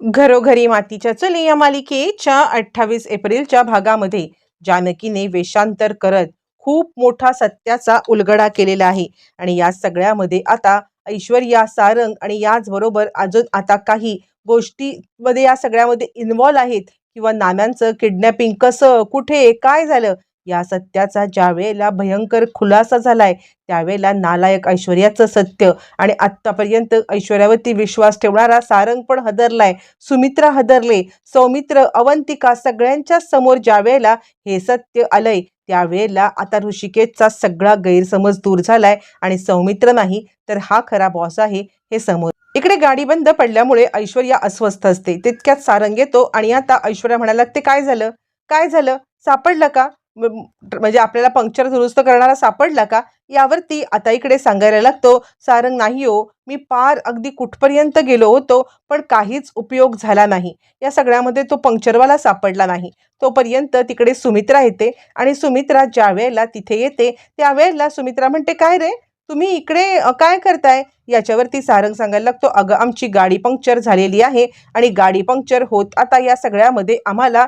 घरोघरी मातीच्या चले या मालिकेच्या अठ्ठावीस एप्रिलच्या भागामध्ये जानकीने वेषांतर करत खूप मोठा सत्याचा उलगडा केलेला आहे. आणि या सगळ्यामध्ये आता ऐश्वर्या सारंग आणि याचबरोबर अजून आता काही गोष्टीमध्ये या सगळ्यामध्ये इन्व्हॉल्व आहेत. किंवा नाम्यांचं किडनॅपिंग कसं कुठे काय झालं? या सत्याचा ज्या वेळेला भयंकर खुलासा झालाय त्यावेळेला नालायक ऐश्वर्याचं सत्य आणि आत्तापर्यंत ऐश्वर्यावरती विश्वास ठेवणारा सारंग पण हदरलाय. सुमित्रा हदरले. सौमित्र अवंतिका सगळ्यांच्या समोर ज्या वेळेला हे सत्य आलंय त्यावेळेला आता ऋषिकेशचा सगळा गैरसमज दूर झालाय आणि सौमित्र नाही तर हा खरा बॉस आहे हे समोर. इकडे गाडी बंद पडल्यामुळे ऐश्वर्या अस्वस्थ असते. तितक्यात सारंग येतो आणि आता ऐश्वर्या म्हणायला ते काय झालं? काय झालं? सापडलं का? म्हणजे आपल्याला पंक्चर दुरुस्त करणारा सापडला का? यावरती आता इकडे सांगायला लागतो सारंग नाही हो मी पार अगदी कुठपर्यंत गेलो होतो पण काहीच उपयोग झाला नाही. या सगळ्यामध्ये तो पंक्चरवाला सापडला नाही. तोपर्यंत तिकडे सुमित्रा येते आणि सुमित्रा ज्या वेळेला तिथे येते त्यावेळेला सुमित्रा म्हणते काय रे? तुम्ही इकडे काय करताय? याच्यावरती सारंग सांगायला लागतो अगं आमची गाडी पंक्चर झालेली आहे आणि गाडी पंक्चर होत आता या सगळ्यामध्ये आम्हाला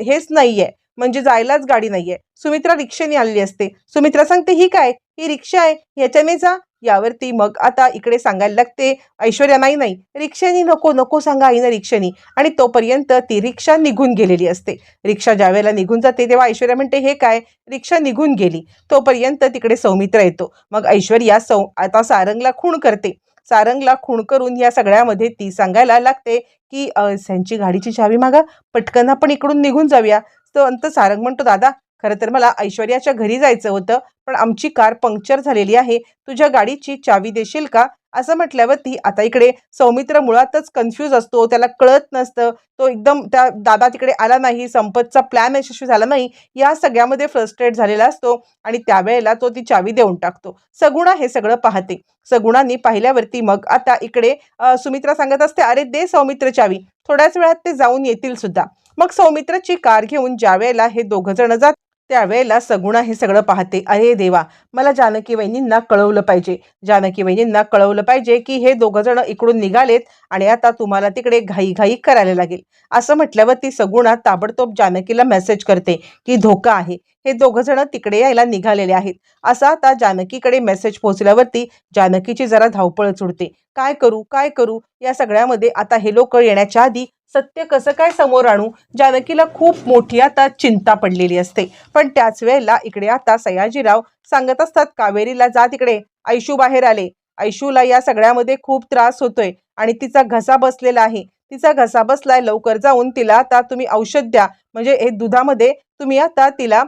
हेच नाही आहे म्हणजे जायलाच गाडी नाहीये. सुमित्रा रिक्षेने आलेली असते. सुमित्रा सांगते ही काय? ही रिक्षा आहे. ह्याच्याने जा. यावरती मग आता इकडे सांगायला लागते ऐश्वर्या नाही नाही. रिक्षानी नको नको सांगा आईनं रिक्षानी. आणि तोपर्यंत ती रिक्षा निघून गेलेली असते. रिक्षा ज्या वेळेला निघून जाते तेव्हा ऐश्वर्या म्हणते हे काय? रिक्षा निघून गेली. तोपर्यंत तिकडे सौमित्र येतो. मग ऐश्वर्या सौ आता सारंगला खूण करते. सारंगला खूण करून या सगळ्यामध्ये ती सांगायला लागते की त्यांची गाडीची चावी मागा. पटकन आपण इकडून निघून जाऊया. तो अंत सारंग म्हणतो दादा खरं तर मला ऐश्वर्याच्या घरी जायचं होतं पण आमची कार पंक्चर झालेली आहे. तुझ्या गाडीची चावी देशील का? असं म्हटल्यावरती आता इकडे सौमित्र मुळातच कन्फ्यूज असतो. त्याला कळत नसतं. तो एकदम त्या दादा तिकडे आला नाही. संपतचा प्लॅन यशस्वी झाला नाही. या सगळ्यामध्ये फ्रस्ट्रेट झालेला असतो आणि त्यावेळेला तो ती चावी देऊन टाकतो. सगुणा हे सगळं पाहते. सगुणांनी पाहिल्यावरती मग आता इकडे सुमित्रा सांगत असते अरे दे सौमित्र चावी. थोड्याच वेळात ते जाऊन येतील सुद्धा. मग सौमित्राची कार घेऊन ज्यावेळेला हे दोघं जण जात त्यावेळेला सगुणा हे सगळं पाहते. अरे देवा मला जानकी वहिनींना कळवलं पाहिजे. जानकी वहिनींना कळवलं पाहिजे की हे दोघं जण इकडून निघालेत आणि आता तुम्हाला तिकडे घाईघाई करायला लागेल. असं म्हटल्यावर ती सगुणा ताबडतोब जानकीला मेसेज करते की धोका आहे. हे दोघं जण तिकडे यायला निघालेले आहेत. असा आता जानकीकडे मेसेज पोहोचल्यावरती जानकीची जरा धावपळच उडते काय करू? काय करू? या सगळ्यामध्ये आता हे लोक येण्याच्या आधी सत्य कसं काय समोर आणू? जानकीला खूप मोठी आता चिंता पडलेली असते. पण त्याच वेळेला इकडे आता सयाजीराव सांगत असतात कावेरीला जा तिकडे. ऐशू बाहेर आले. ऐशूला या सगळ्यामध्ये खूप त्रास होतोय आणि तिचा घसा बसलेला आहे. तिचा घसा बसलाय लवकर जाऊन तिला आता तुम्ही औषध द्या. म्हणजे हे दुधामध्ये तुम्ही आता तिला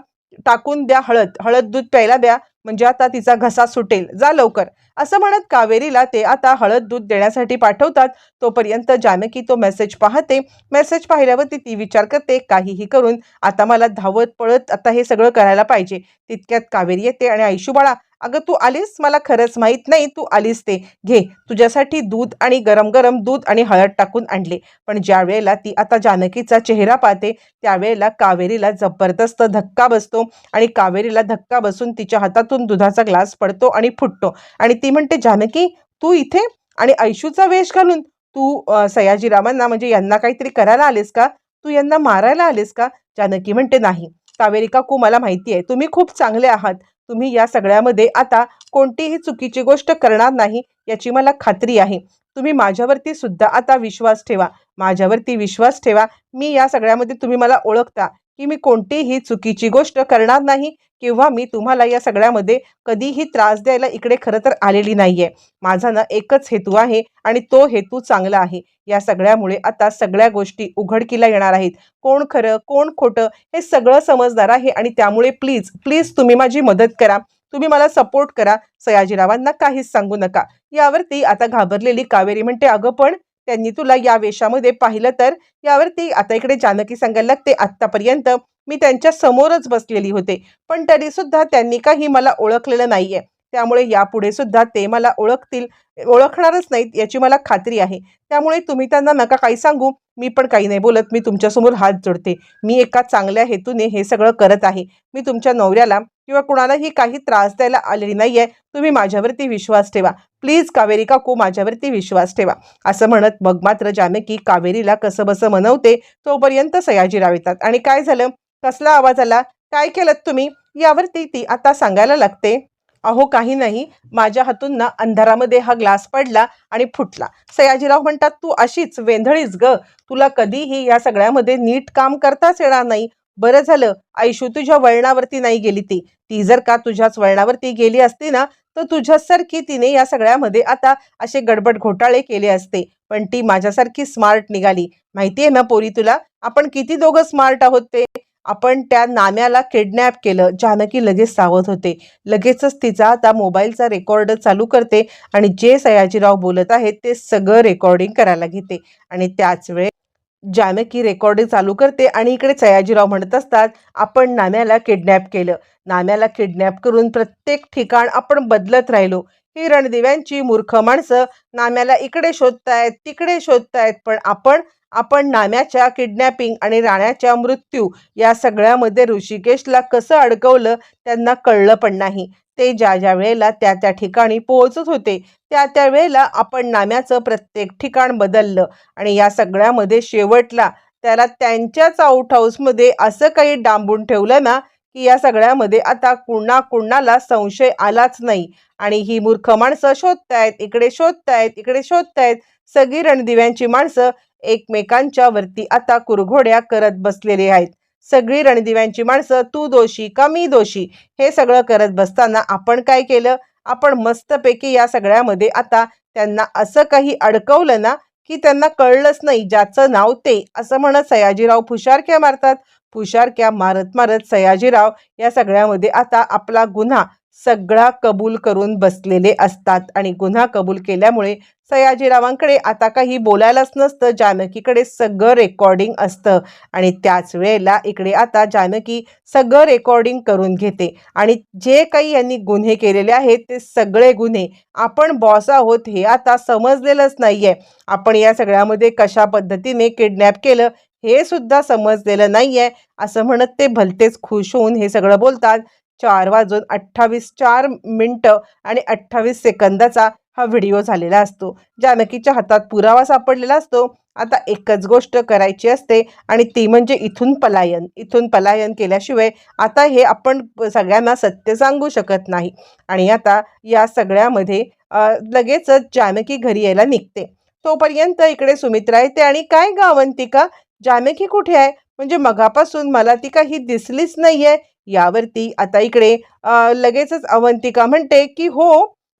टाकून द्या हळद. हळद दूध प्यायला द्या. म्हणजे आता तिचा घसा सुटेल. जा लवकर. असं म्हणत कावेरीला ते आता हळद दूध देण्यासाठी पाठवतात. तोपर्यंत जानकी तो मेसेज पाहते. मेसेज पाहिल्यावरती ती विचार करते काहीही करून आता मला धावत पळत आता हे सगळं करायला पाहिजे. तितक्यात कावेरी येते आणि ऐशू बाळा अगं तू आलीस? मला खरंच माहीत नाही. तू आलीस ते. घे. तुझ्यासाठी दूध आणि गरम गरम दूध आणि हळद टाकून आणले. पण ज्या वेळेला ती आता जानकीचा चेहरा पाहते त्यावेळेला कावेरीला जबरदस्त धक्का बसतो आणि कावेरीला धक्का बसून तिच्या हातातून दुधाचा ग्लास पडतो आणि फुटतो. आणि ती म्हणते जानकी तू इथे? आणि ऐशूचा वेश घालून? तू सयाजीरामांना सयाजीरावांना म्हणजे यांना काहीतरी करायला आलेस का? तू यांना मारायला आलेस का? जानकी म्हणते नाही. कावेरी काकू मला माहिती आहे. तुम्ही खूप चांगले आहात. तुम्ही या सगळ्यामध्ये आता कोणतीही चुकीची गोष्ट करणार नाही याची मला खात्री आहे. तुम्ही माझ्यावरती सुद्धा आता विश्वास ठेवा. माझ्यावरती विश्वास ठेवा. मी या सगळ्यामध्ये तुम्ही मला ओळखता. की मी कोणतीही चुकीची गोष्ट करणार नाही किंवा मी तुम्हाला या सगळ्यामध्ये कधीही त्रास द्यायला इकडे खरं तर आलेली नाही आहे माझा ना एकच हेतू आहे आणि तो हेतू चांगला आहे. या सगळ्यामुळे आता सगळ्या गोष्टी उघडकीला येणार आहेत. कोण खरं कोण खोटं हे सगळं समजणार आहे आणि त्यामुळे प्लीज प्लीज तुम्ही माझी मदत करा. तुम्ही मला सपोर्ट करा. सयाजीरावांना काहीच सांगू नका. यावरती आता घाबरलेली कावेरी म्हणते अगं पण त्यांनी तुला या वेशामध्ये पाहिलं तर? यावरती आता इकडे जानकी सांगायला लागते आत्तापर्यंत मी त्यांच्या समोरच बसलेली होते. पण तरी सुद्धा त्यांनी काही मला ओळखलेलं नाहीये. त्यामुळे यापुढे सुद्धा ते मला ओळखतील ओळखणारच नाहीत याची मला खात्री आहे. त्यामुळे तुम्ही त्यांना नका काही सांगू. मी पण काही नाही बोलत. मी तुमच्यासमोर हात जोडते. मी एका चांगल्या हेतूने हे सगळं करत आहे. मी तुमच्या नवऱ्याला किंवा कुणालाही काही त्रास द्यायला आलेली नाही आहे तुम्ही माझ्यावरती विश्वास ठेवा. प्लीज कावेरी काकू माझ्यावरती विश्वास ठेवा. असं म्हणत मग मात्र जानकी कावेरीला कसं बसं म्हणवते तोपर्यंत सयाजीराव येतात आणि काय झालं? कसला आवाज आला? काय केलं तुम्ही? यावरती ती आता सांगायला लागते. अहो काही नाही. माझ्या हातून ना अंधारामध्ये हा ग्लास पडला आणि फुटला. सयाजीराव म्हणतात तू अशीच वेंधळीच ग. तुला कधीही या सगळ्यामध्ये नीट काम करताच येणार नाही. बरं झालं. आयशू तुझ्या वळणावरती नाही गेली ती. ती जर का तुझ्याच वळणावरती गेली असती ना तर तुझ्यासारखी तिने या सगळ्यामध्ये आता असे गडबड घोटाळे केले असते. पण ती माझ्यासारखी स्मार्ट निघाली. माहितीये ना पोरी तुला? आपण किती दोघं स्मार्ट आहोत ते? आपण त्या नाम्याला किडनॅप केलं जानकी लगेच सावध होते. लगेचच तिचा आता मोबाईलचा रेकॉर्ड चालू करते आणि जे सयाजीराव बोलत आहेत ते सगळं रेकॉर्डिंग करायला घेते. आणि त्याच वेळे जानकी रेकॉर्डिंग चालू करते आणि इकडे सयाजीराव म्हणत असतात आपण नाम्याला किडनॅप केलं. नाम्याला किडनॅप करून प्रत्येक ठिकाण आपण बदलत राहिलो. ही रणदिव्यांची मूर्ख माणसं नाम्याला इकडे शोधतायत तिकडे शोधतायत पण आपण आपण नाम्याच्या किडनॅपिंग आणि राण्याच्या मृत्यू या सगळ्यामध्ये ऋषिकेशला कसं अडकवलं त्यांना कळलं पण नाही. ते ज्या ज्या वेळेला त्या त्या ठिकाणी पोहोचत होते त्या त्या वेळेला आपण नाम्याचं प्रत्येक ठिकाण बदललं आणि या सगळ्यामध्ये शेवटला त्याला त्यांच्याच आउट हाऊसमध्ये असं काही डांबून ठेवलं ना की या सगळ्यामध्ये आता कुणा कुणाला संशय आलाच नाही. आणि ही मूर्ख माणसं शोधतायत इकडे शोधतायत इकडे शोधतायत सगळी रणदिव्यांची माणसं एकमेकांच्या वरती आता कुरघोड्या करत बसलेले आहेत. सगळी रणदिव्यांची माणसं तू दोषी का मी दोषी हे सगळं करत बसताना आपण काय केलं? आपण मस्तपैकी या सगळ्यामध्ये आता त्यांना असं काही अडकवलं ना की त्यांना कळलंच नाही ज्याचं नाव ते असं म्हणत सयाजीराव फुशारक्या मारतात. फुशारक्या मारत मारत सयाजीराव या सगळ्यामध्ये आता आपला गुन्हा सगळा कबूल करून बसलेले असतात आणि गुन्हा कबूल केल्यामुळे सयाजीरावांकडे आता काही बोलायलाच नसतं जानकीकडे सगळं रेकॉर्डिंग असतं आणि त्याच वेळेला इकडे आता जानकी सगळं रेकॉर्डिंग करून घेते आणि जे काही यांनी गुन्हे केलेले आहेत ते सगळे गुन्हे. आपण बॉस आहोत हे आता समजलेलंच नाही आहे आपण या सगळ्यामध्ये कशा पद्धतीने किडनॅप केलं हे सुद्धा समजलेलं नाही आहे असं म्हणत ते भलतेच खुश होऊन हे सगळं बोलतात. चार वाजून अठ्ठावीस चार मिनटं आणि अठ्ठावीस सेकंदाचा हा व्हिडिओ झालेला असतो. जानकीच्या हातात पुरावा सापडलेला असतो. आता एकच गोष्ट करायची असते आणि ती म्हणजे इथून पलायन. इथून पलायन केल्याशिवाय आता हे आपण सगळ्यांना सत्य सांगू शकत नाही. आणि आता या सगळ्यामध्ये लगेचच जानकी घरी यायला निघते. तोपर्यंत इकडे सुमित्रा येते आणि काय गावंती का जानकी कुठे आहे? म्हणजे मगापासून मला ती काही दिसलीच नाही आहे यावरती आता इकडे लगेचच अवंतिका म्हणते की हो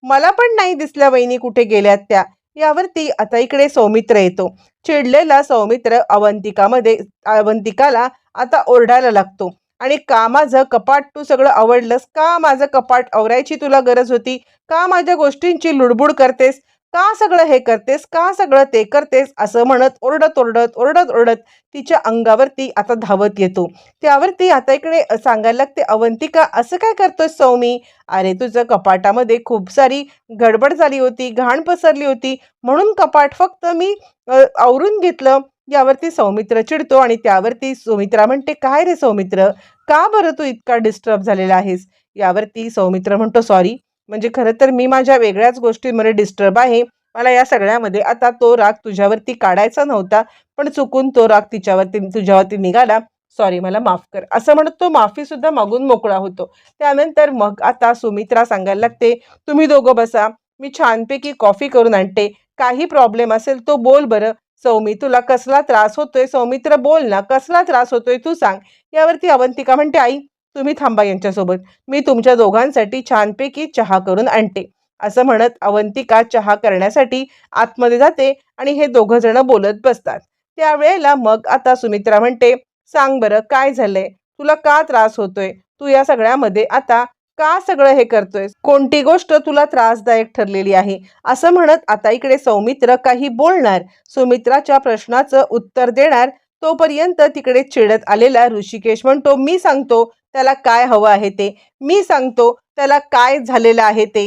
मला पण नाही दिसल्या वहिनी कुठे गेल्यात त्या. यावरती आता इकडे सौमित्र येतो. चिडलेला सौमित्र अवंतिकामध्ये अवंतिकाला आता ओरडायला लागतो. आणि का माझं कपाट? तू सगळं आवडलंस. का माझं कपाट आवरायची तुला गरज होती? का माझ्या गोष्टींची लुडबुड करतेस? का सगळं हे करतेस? का सगळं ते करतेस? असं म्हणत ओरडत ओरडत ओरडत ओरडत तिच्या अंगावरती आता धावत येतो. त्यावरती आता इकडे सांगायला लागते अवंतिका असं काय करतोय सौमी? अरे तुझं कपाटामध्ये खूप सारी गडबड झाली होती घाण पसरली होती. म्हणून कपाट फक्त मी आवरून घेतलं. यावरती सौमित्र चिडतो आणि त्यावरती सौमित्रा म्हणते काय रे सौमित्र? का बरं तू इतका डिस्टर्ब झालेला आहेस? यावरती सौमित्र म्हणतो सॉरी म्हणजे खरं तर मी माझ्या वेगळ्याच गोष्टींमध्ये डिस्टर्ब आहे. मला या सगळ्यामध्ये आता तो राग तुझ्यावरती काढायचा नव्हता पण चुकून तो राग तिच्यावरती तुझ्यावरती निघाला. सॉरी मला माफ कर. असं म्हणत तो माफी सुद्धा मागून मोकळा होतो. त्यानंतर मग आता सुमित्रा सांगायला लागते तुम्ही दोघं बसा. मी छानपैकी कॉफी करून आणते. काही प्रॉब्लेम असेल तो बोल बरं. सौमी तुला कसला त्रास होतोय? सौमित्र बोल ना. कसला त्रास होतोय? तू सांग. यावरती अवंतिका म्हणते आई तुम्ही थांबा यांच्यासोबत. मी तुमच्या दोघांसाठी छानपैकी चहा करून आणते. असं म्हणत अवंतिका चहा करण्यासाठी आतमध्ये जाते आणि हे दोघं जण बोलत बसतात. त्यावेळेला मग आता सुमित्रा म्हणते सांग बरं काय झालंय? तुला का त्रास होतोय? तू या सगळ्यामध्ये आता का सगळं हे करतोय कोणती गोष्ट तुला त्रासदायक ठरलेली आहे? असं म्हणत आता इकडे सौमित्र काही बोलणार. सुमित्राच्या प्रश्नाचं उत्तर देणार. तोपर्यंत तिकडे चिडत आलेला ऋषिकेश म्हणतो मी सांगतो त्याला काय हवं आहे ते? मी सांगतो त्याला काय झालेलं आहे ते?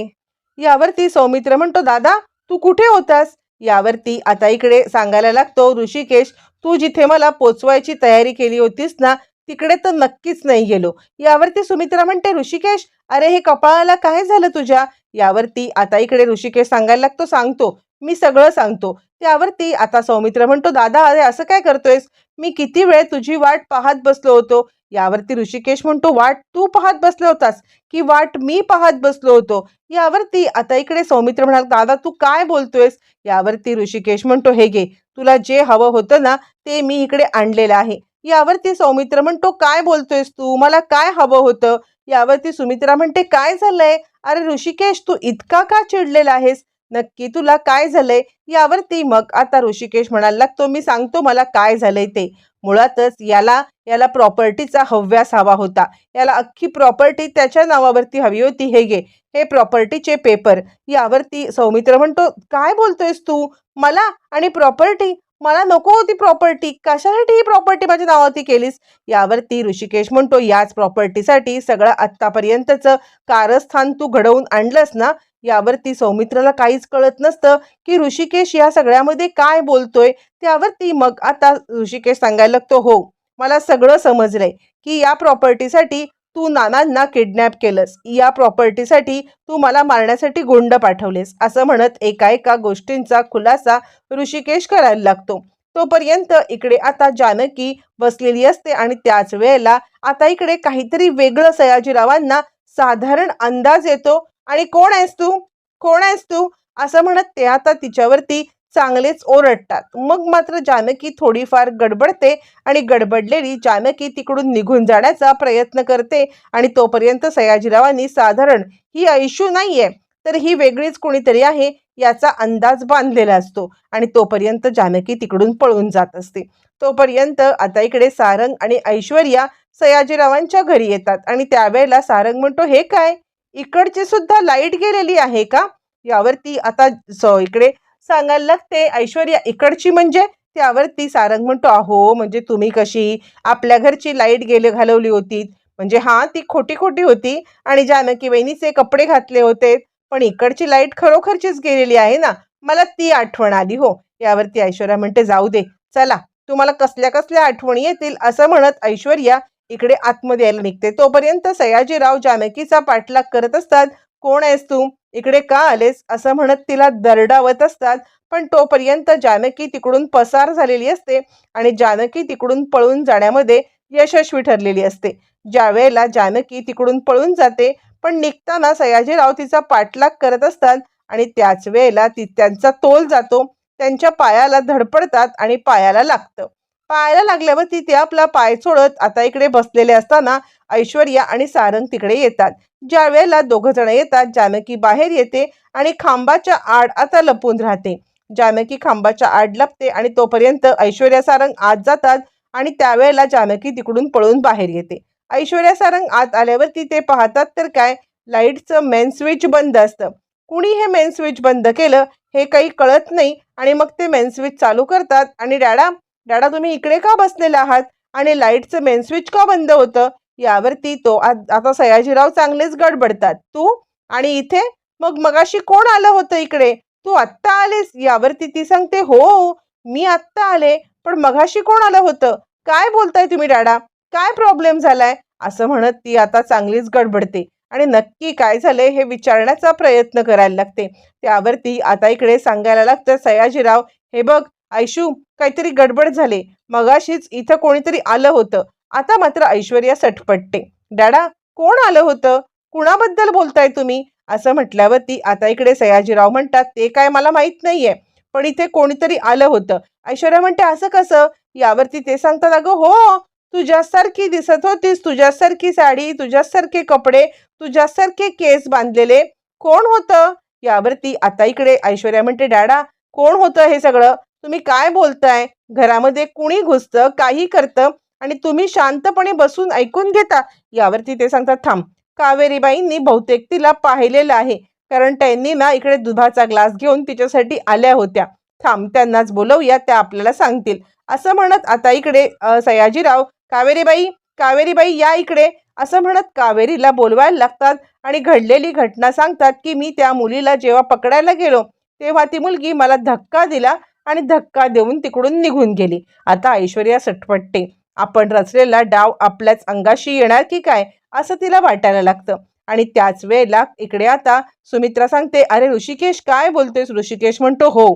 यावरती सौमित्र म्हणतो दादा तू कुठे होतास? यावरती आता इकडे सांगायला लागतो ऋषिकेश तू जिथे मला पोचवायची तयारी केली होतीस ना तिकडे तर नक्कीच नाही गेलो. यावरती सुमित्रा म्हणते ऋषिकेश अरे हे कपाळाला काय झालं तुझ्या? यावरती आता इकडे ऋषिकेश सांगायला लागतो सांगतो मी सगळं सांगतो. त्यावरती आता सौमित्र म्हणतो दादा अरे असं काय करतोयस? मी किती वेळ तुझी वाट पाहत बसलो होतो यावरती ऋषिकेश म्हणतो वाट तू पाहत बसला होतास की वाट मी पाहत बसलो होतो? यावरती आता इकडे सौमित्र म्हणाल दादा तू काय बोलतोयस? यावरती ऋषिकेश म्हणतो हे घे तुला जे हवं होतं ना ते मी इकडे आणलेलं आहे. यावरती सौमित्र म्हणतो काय बोलतोयस तू? मला काय हवं होतं? यावरती सुमित्रा म्हणते काय झालंय? अरे ऋषिकेश तू इतका का चिडलेला आहेस? नक्की तुला काय झालंय? यावरती मग आता ऋषिकेश म्हणायला लागतो मी सांगतो मला काय झालंय ते. मुळातच याला याला प्रॉपर्टीचा हव्यास हवा होता. याला अख्खी प्रॉपर्टी त्याच्या नावावरती हवी होती. हे घे. हे प्रॉपर्टीचे पेपर यावरती सौमित्र म्हणतो काय बोलतोयस तू? मला आणि प्रॉपर्टी मला नको होती प्रॉपर्टी कशासाठी ही प्रॉपर्टी माझ्या नावावरती केलीस? यावरती ऋषिकेश म्हणतो याच प्रॉपर्टीसाठी सगळं आत्तापर्यंतचं कारस्थान तू घडवून आणलंस ना यावरती सौमित्राला काहीच कळत नसतं की ऋषिकेश या सगळ्यामध्ये काय बोलतोय त्यावरती मग आता ऋषिकेश सांगायला लागतो हो मला सगळं समजलंय की या प्रॉपर्टीसाठी तू नानांना किडनॅप केलंस. या प्रॉपर्टीसाठी तू मला मारण्यासाठी गुंड पाठवलेस. असं म्हणत एका एका गोष्टींचा खुलासा ऋषिकेश करायला लागतो. तोपर्यंत इकडे आता जानकी बसलेली असते आणि त्याच वेळेला आता इकडे काहीतरी वेगळं सयाजीरावांना साधारण अंदाज येतो आणि कोण आहेस तू? कोण आहेस तू? असं म्हणत ते आता तिच्यावरती चांगलेच ओरडतात. मग मात्र जानकी थोडीफार गडबडते आणि गडबडलेली जानकी तिकडून निघून जाण्याचा प्रयत्न करते आणि तोपर्यंत सयाजीरावांनी साधारण ही ऐशू नाहीये तर ही वेगळीच कोणीतरी आहे याचा अंदाज बांधलेला असतो आणि तोपर्यंत जानकी तिकडून पळून जात असते. तोपर्यंत आता इकडे सारंग आणि ऐश्वर्या सयाजीरावांच्या घरी येतात आणि त्यावेळेला सारंग म्हणतो हे काय? इकडची सुद्धा लाइट गेलेली आहे का? यावरती आता स इकडे सांगायला लागते ऐश्वर्या इकडची म्हणजे? त्यावरती सारंग म्हणतो अहो म्हणजे तुम्ही कशी आपल्या घरची लाइट गेले घालवली होती. म्हणजे हां ती खोटी खोटी होती आणि जानकी वहिनीचे कपडे घातले होते. पण इकडची लाइट खरोखरचीच गेलेली आहे ना? मला ती आठवण आली हो. यावरती ऐश्वर्या म्हणते जाऊ दे चला तुम्हाला कसल्या कसल्या आठवणी येतील? असं म्हणत ऐश्वर्या इकडे आतमध्ये यायला निघते. तोपर्यंत सयाजीराव जानकीचा पाठलाग करत असतात. कोण आहेस तू? इकडे का आलेस? असं म्हणत तिला दरडावत असतात. पण तोपर्यंत जानकी तिकडून पसार झालेली असते आणि जानकी तिकडून पळून जाण्यामध्ये यशस्वी ठरलेली असते. ज्या वेळेला जानकी तिकडून पळून जाते पण निघताना सयाजीराव तिचा पाठलाग करत असतात आणि त्याच वेळेला ती त्यांचा तोल जातो. त्यांच्या पायाला धडपडतात आणि पायाला लागतं. पायाला लागल्यावरती ते आपला पाय सोडत आता इकडे बसलेले असताना ऐश्वर्या आणि सारंग तिकडे येतात. ज्या वेळेला दोघं जण येतात जानकी बाहेर येते आणि खांबाच्या आड आता लपून राहते. जानकी खांबाच्या आड लपते आणि तोपर्यंत ऐश्वर्या सारंग आत जातात आणि त्यावेळेला जानकी तिकडून पळून बाहेर येते. ऐश्वर्या सारंग आत आल्यावरती ते पाहतात तर काय? लाईटचं मेन स्विच बंद असतं. कुणी हे मेन स्विच बंद केलं हे काही कळत नाही आणि मग ते मेन स्विच चालू करतात आणि डॅडा डॅडा तुम्ही इकडे का बसलेले आहात? आणि लाईटचं मेन स्विच का बंद होतं? यावरती तो आ- आता सयाजीराव चांगलेच गडबडतात. तू? आणि इथे? मग मगाशी कोण आलं होतं इकडे? तू आत्ता आलेस? यावरती ती सांगते हो, हो मी आत्ता आले पण मगाशी कोण आलं होतं? काय बोलताय तुम्ही डॅडा काय प्रॉब्लेम झालाय? असं म्हणत ती आता चांगलीच गडबडते. आणि नक्की काय झालंय हे विचारण्याचा प्रयत्न करायला लागते. त्यावरती आता इकडे सांगायला लागतं सयाजीराव हे बघ ऐशू काहीतरी गडबड झाले. मगाशीच इथं कोणीतरी आलं होतं. आता मात्र ऐश्वर्या सटपटते. डॅडा कोण आलं होतं? कुणाबद्दल बोलताय तुम्ही? असं म्हटल्यावरती आता इकडे सयाजीराव म्हणतात ते काय मला माहीत नाहीये. पण इथे कोणीतरी आलं होतं. ऐश्वर्या म्हणते असं कसं? यावरती ते सांगतात अगं हो तुझ्यासारखी दिसत होतीस तुझ्यासारखी साडी तुझ्यासारखे कपडे तुझ्यासारखे केस बांधलेले. कोण होतं? यावरती आता इकडे ऐश्वर्या म्हणते डॅडा कोण होतं हे सगळं? तुम्ही काय बोलताय? घरामध्ये कुणी घुसतं? काही करतं? आणि तुम्ही शांतपणे बसून ऐकून घेता? यावरती ते सांगतात थांब. कावेरीबाईंनी बहुतेक तिला पाहिलेलं आहे. कारण त्यांनी ना इकडे दुधाचा ग्लास घेऊन तिच्यासाठी आल्या होत्या. थांब त्यांनाच बोलवूया त्या आपल्याला सांगतील. असं म्हणत आता इकडे सयाजीराव कावेरीबाई कावेरीबाई या इकडे. असं म्हणत कावेरीला बोलवायला लागतात आणि घडलेली घटना सांगतात की मी त्या मुलीला जेव्हा पकडायला गेलो तेव्हा ती मुलगी मला धक्का दिला आणि धक्का देऊन तिकडून निघून गेली. आता ऐश्वर्या सटपटते. आपण रचलेला डाव आपल्याच अंगाशी येणार की काय? असं तिला वाटायला लागतं. आणि त्याच वेळेला इकडे आता सुमित्रा सांगते अरे ऋषिकेश काय बोलतोयस ऋषिकेश म्हणतो हो.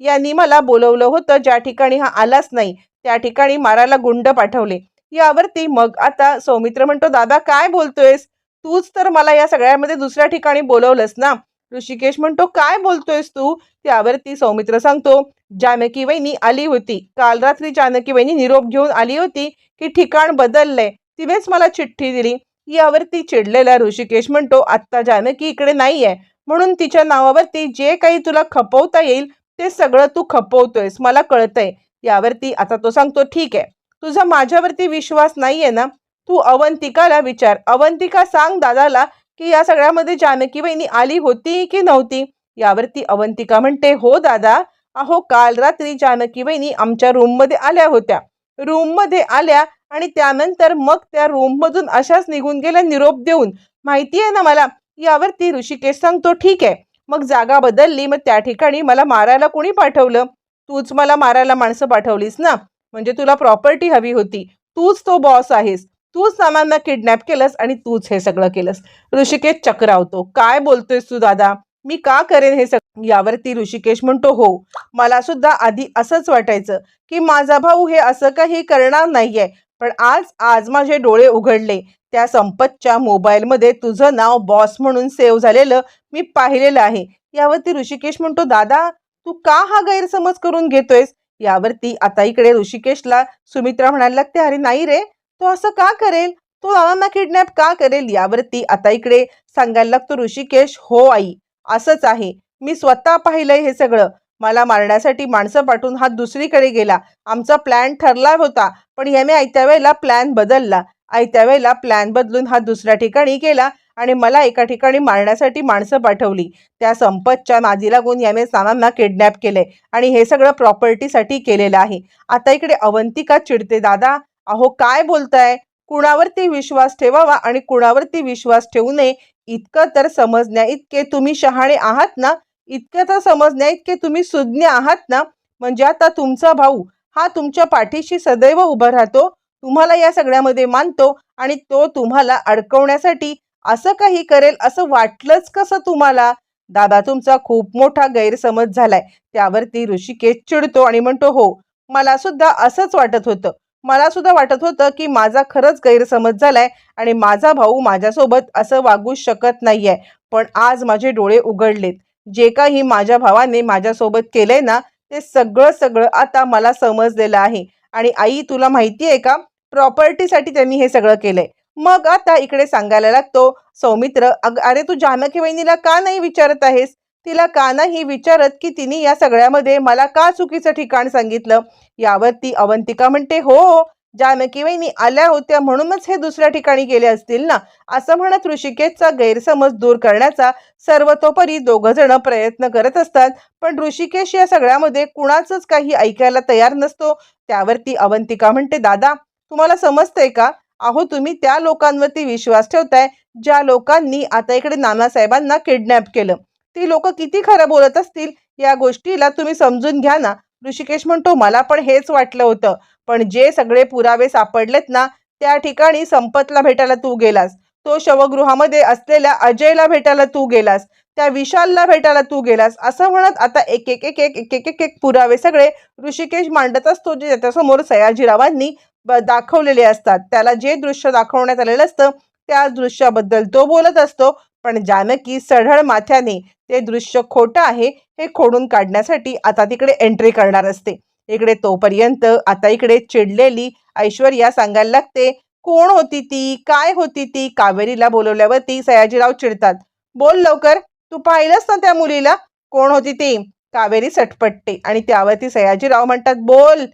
यांनी मला बोलवलं होतं ज्या ठिकाणी हा आलाच नाही त्या ठिकाणी मारायला गुंड पाठवले. यावरती मग आता सौमित्र म्हणतो दादा काय बोलतोयस? तूच तर मला या सगळ्यामध्ये दुसऱ्या ठिकाणी बोलवलंस ना? ऋषिकेश म्हणतो काय बोलतोयस तू? त्यावरती सौमित्र सांगतो जानकी वहिनी आली होती. काल रात्री जानकी वहिनी निरोप घेऊन आली होती की ठिकाण बदललंय. तिनेच मला चिठ्ठी दिली. यावरती चिडलेला ऋषिकेश म्हणतो आत्ता जानकी इकडे नाहीये. म्हणून तिच्या नावावरती जे काही तुला खपवता येईल ते सगळं तू खपवतोयस. मला कळतंय. यावरती आता तो सांगतो ठीक. आहे तुझा माझ्यावरती विश्वास नाहीये ना? तू अवंतिकाला विचार. अवंतिका सांग दादाला की या सगळ्यामध्ये जानकी वहिनी आली होती की नव्हती? यावरती अवंतिका म्हणते हो दादा अहो काल रात्री जानकी वहिनी आमच्या रूममध्ये आल्या होत्या. रूममध्ये आल्या आणि त्यानंतर मग त्या रूममधून अशाच निघून गेल्या निरोप देऊन. माहिती आहे ना मला? यावरती ऋषिकेश सांगतो ठीक आहे. मग जागा बदलली मग त्या ठिकाणी मला मारायला कोणी पाठवलं? तूच मला मारायला माणसं पाठवलीस ना? म्हणजे तुला प्रॉपर्टी हवी होती. तूच तो बॉस आहेस. तूच नानांना किडनॅप केलंस आणि तूच हे सगळं केलंस. ऋषिकेश चक्रावतो. काय बोलतोयस तू दादा? मी का करेन हे सगळं यावरती ऋषिकेश म्हणतो हो मला सुद्धा आधी असंच वाटायचं की माझा भाऊ हे असं काही करणार नाहीये पण आज आज माझे डोळे उघडले. त्या संपतच्या मोबाईलमध्ये तुझं नाव बॉस म्हणून सेव्ह झालेलं मी पाहिलेलं आहे. यावरती ऋषिकेश म्हणतो दादा तू का हा गैरसमज करून घेतोयस? यावरती आता इकडे ऋषिकेशला सुमित्रा म्हणायला लागते अरे नाही रे तो असं का करेल? तो नानांना किडनॅप का करेल यावरती? आता इकडे सांगायला लागतो ऋषिकेश हो आई असंच आहे. मी स्वतः पाहिलंय हे सगळं. मला मारण्यासाठी माणसं पाठवून हा दुसरीकडे गेला. आमचा प्लॅन ठरला होता पण याने आयत्या वेळेला प्लॅन बदलला. आयत्या वेळेला प्लॅन बदलून हा दुसऱ्या ठिकाणी गेला आणि मला एका ठिकाणी मारण्यासाठी माणसं पाठवली. त्या संपतच्या नादी लागून याने नानांना किडनॅप केले आणि हे सगळं प्रॉपर्टीसाठी केलेलं आहे. आता इकडे अवंतिका चिडते दादा अहो काय बोलताय? कुणावरती विश्वास ठेवावा आणि कुणावरती विश्वास ठेवू नये इतकं तर समजण्या इतके तुम्ही शहाणे आहात ना? इतकं तर समजण्या इतके तुम्ही सुज्ञ आहात ना? म्हणजे आता तुमचा भाऊ हा तुमच्या पाठीशी सदैव उभा राहतो तुम्हाला या सगळ्यामध्ये मानतो आणि तो तुम्हाला अडकवण्यासाठी असं काही करेल असं वाटलंच कसं तुम्हाला? दादा तुमचा खूप मोठा गैरसमज झालाय. त्यावरती ऋषिकेश चिडतो आणि म्हणतो हो मला सुद्धा असंच वाटत होतं. मला सुद्धा वाटत होतं की माझा खरंच गैरसमज झालाय आणि माझा भाऊ माझ्यासोबत असं वागू शकत नाहीये. पण आज माझे डोळे उघडलेत. जे काही माझ्या भावाने माझ्यासोबत केलंय ना ते सगळं सगळं आता मला समजलेलं आहे. आणि आई तुला माहिती आहे का? प्रॉपर्टीसाठी त्यांनी हे सगळं केलंय. मग आता इकडे सांगायला लागतो सौमित्र अग अरे तू जानकी वहिनीला का नाही विचारत आहेस? तिला का नाही विचारत की तिने या सगळ्यामध्ये मला का चुकीचं ठिकाण सांगितलं? यावर ती अवंतिका म्हणते हो, हो जानकी वहिनी आल्या होत्या म्हणूनच हे दुसऱ्या ठिकाणी गेले असतील ना? असं म्हणत ऋषिकेशचा गैरसमज दूर करण्याचा सर्वतोपरी दोघ जण प्रयत्न करत असतात. पण ऋषिकेश या सगळ्यामध्ये कुणाचंच काही ऐकायला तयार नसतो. त्यावरती अवंतिका म्हणते दादा तुम्हाला समजतंय का? अहो तुम्ही त्या लोकांवरती विश्वास ठेवताय ज्या लोकांनी आता इकडे नानासाहेबांना किडनॅप केलं. ती लोक किती खरं बोलत असतील या गोष्टीला तुम्ही समजून घ्या ना. ऋषिकेश म्हणतो मला पण हेच वाटलं होतं. पण जे सगळे पुरावे सापडलेत ना त्या ठिकाणी संपतला भेटायला तू गेलास. तो शवगृहामध्ये असलेल्या अजयला भेटायला तू गेलास. त्या विशालला भेटायला तू गेलास. असं म्हणत आता एक एक एक एक एक एक एक पुरावे सगळे ऋषिकेश मांडत असतो जे त्याच्यासमोर सयाजीरावांनी दाखवलेले असतात. त्याला जे दृश्य दाखवण्यात आलेलं असतं त्या दृश्याबद्दल तो बोलत असतो. पण जानकी सढळ माथ्याने ते दृश्य खोटं आहे हे खोडून काढण्यासाठी आता तिकडे एंट्री करणार असते. इकडे तोपर्यंत आता इकडे चिडलेली ऐश्वर्या सांगायला लागते कोण होती ती? काय होती ती? कावेरीला बोलवल्यावरती सयाजीराव चिडतात. बोल लवकर तू पाहिलंस ना त्या मुलीला? कोण होती ती? कावेरी सटपटते आणि त्यावरती सयाजीराव म्हणतात बोल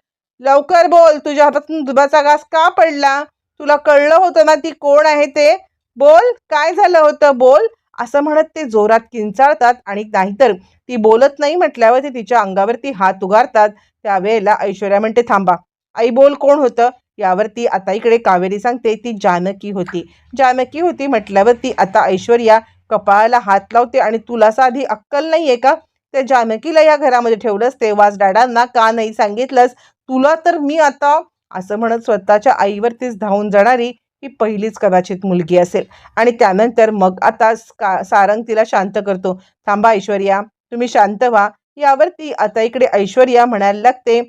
लवकर बोल तुझ्या हातातून दुधाचा घास का पडला? तुला कळलं होतं ना ती कोण आहे ते? बोल काय झालं होतं? बोल. असं म्हणत ते जोरात किंचाळतात आणि नाहीतर ती बोलत नाही म्हटल्यावर ते तिच्या अंगावरती हात उगारतात. त्यावेळेला ऐश्वर्या म्हणते थांबा. आई बोल कोण होतं? यावरती आता इकडे कावेरी सांगते ती जानकी होती. जानकी होती म्हटल्यावरती आता ऐश्वर्या कपाळाला हात लावते आणि तुला साधी अक्कल नाही आहे का? त्या जानकीला या घरामध्ये ठेवलंस तेव्हाच डॅडांना का नाही सांगितलंस? तुला तर मी आता असं म्हणत स्वतःच्या आईवरतीच धावून जाणारी ही पहिलीच कदाचित मुलगी असेल. आणि त्यानंतर मग आता का सारंग तिला शांत करतो. थांबा ऐश्वर्या तुम्ही शांत व्हा. यावरती आता इकडे ऐश्वर्या म्हणायला लागते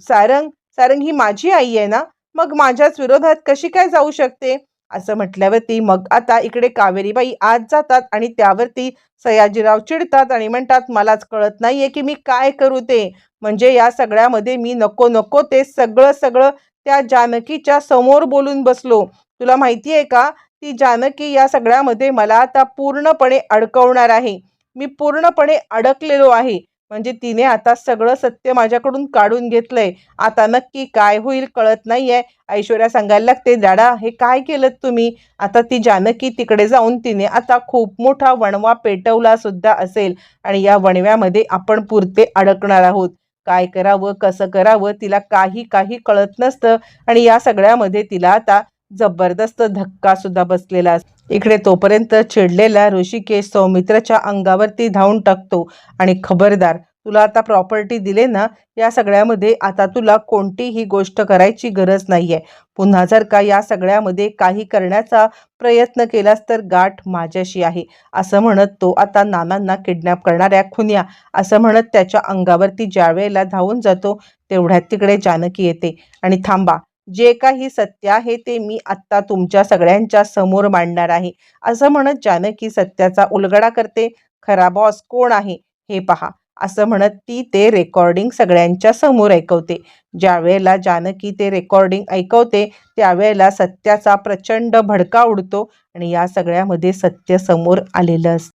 सारंग सारंग ही माझी आई आहे ना? मग माझ्याच विरोधात कशी काय जाऊ शकते? असं म्हटल्यावरती मग आता इकडे कावेरीबाई आत जातात आणि त्यावरती सयाजीराव चिडतात आणि म्हणतात मलाच कळत नाहीये की मी काय करू ते. म्हणजे या सगळ्यामध्ये मी नको नको ते सगळं सगळं त्या जानकीच्या समोर बोलून बसलो. तुला माहिती आहे का? ती जानकी या सगळ्यामध्ये मला आता पूर्णपणे अडकवणार आहे. मी पूर्णपणे अडकलेलो आहे. म्हणजे तिने आता सगळं सत्य माझ्याकडून काढून घेतलंय. आता नक्की काय होईल कळत नाहीये. ऐश्वर्या सांगायला लागते दाडा हे काय केलं तुम्ही? आता ती जानकी तिकडे जाऊन तिने आता खूप मोठा वणवा पेटवला सुद्धा असेल आणि या वणव्यामध्ये आपण पुरते अडकणार आहोत. काय करावं कसं करावं तिला काही काही कळत नसतं आणि या सगळ्यामध्ये तिला आता जबरदस्त धक्का सुद्धा बसलेला इकडे तोपर्यंत चिडलेला ऋषिकेश सौमित्राच्या अंगावरती धावून टाकतो आणि खबरदार तुला आता प्रॉपर्टी दिले ना या सगळ्यामध्ये आता तुला कोणतीही गोष्ट करायची गरज नाही आहे पुन्हा जर का या सगळ्यामध्ये काही करण्याचा प्रयत्न केलास तर गाठ माझ्याशी आहे. असं म्हणत तो आता नानांना किडनॅप करणाऱ्या खुन्या असं म्हणत त्याच्या अंगावरती ज्या वेळेला धावून जातो तेवढ्यात तिकडे जानकी येते. आणि थांबा जे काही सत्य आहे ते मी आत्ता तुमच्या सगळ्यांच्या समोर मांडणार आहे. असं म्हणत जानकी सत्याचा उलगडा करते. खरा बॉस कोण आहे? हे पहा. असं म्हणत ती ते रेकॉर्डिंग सगळ्यांच्या समोर ऐकवते. ज्या वेळेला जानकी ते रेकॉर्डिंग ऐकवते त्यावेळेला सत्याचा प्रचंड भडका उडतो आणि या सगळ्यामध्ये सत्य समोर आलेलं असतं.